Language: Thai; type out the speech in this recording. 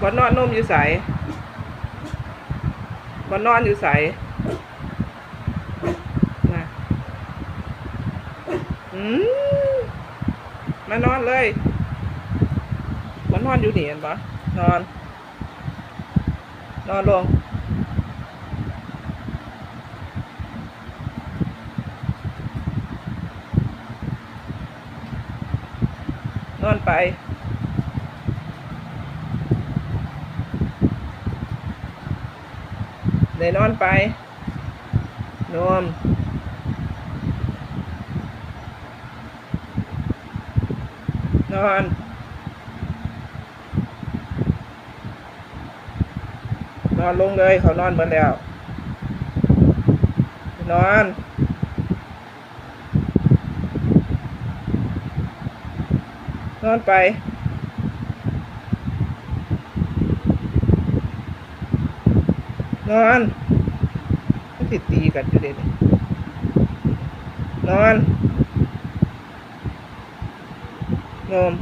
บอนนอนนุ่มอยู่ใสบอนนอนอยู่ใสนะอืมมานอนเลยบอนนอนอยู่นี่เห็นปะนอน นอนลงนอนไป เดี๋ยนอนไปนวมนอนนอนลงเลยเขานอนหมดแล้ว นอนนอนไป นอนมันติดตีกันอยู่เด็ดนอนนม